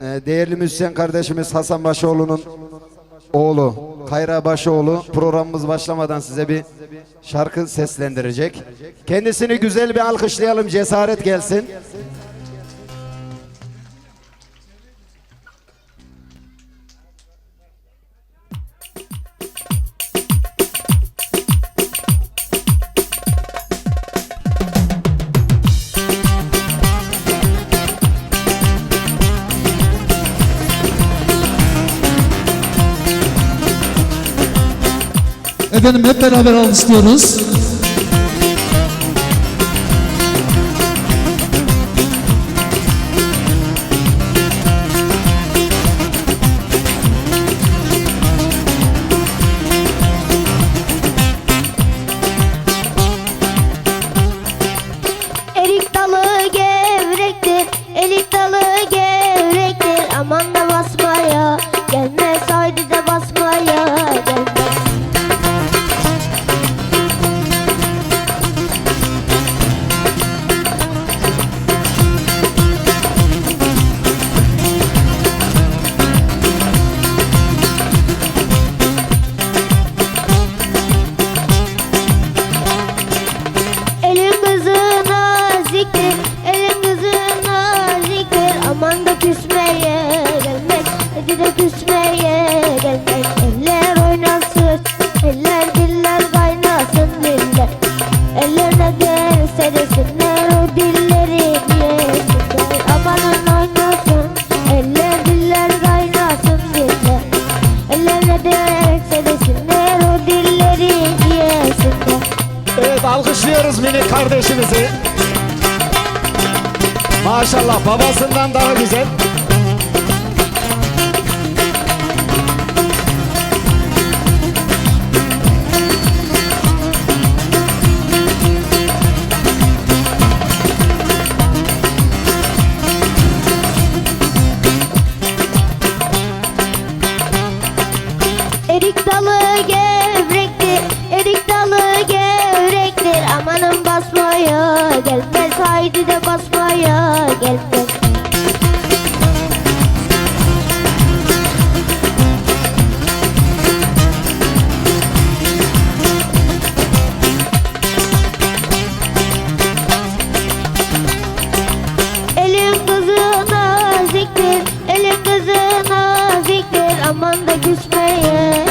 e, değerli müzisyen kardeşimiz Hasan Başoğlu'nun oğlu Kayra Başoğlu programımız başlamadan size bir şarkı seslendirecek. Kendisini güzel bir alkışlayalım cesaret gelsin. Efendim hep beraber alkışlıyoruz. Gelirse desinler o dilleri yesinler. Evet alkışlıyoruz minik kardeşimizi. Maşallah babasından daha güzel. Erik dalı gevrektir, erik dalı gevrektir. Amanın basmaya gelmez, haydi de basmaya gelmez. Aman da küsmeye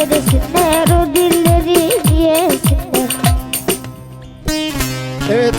করে শুনে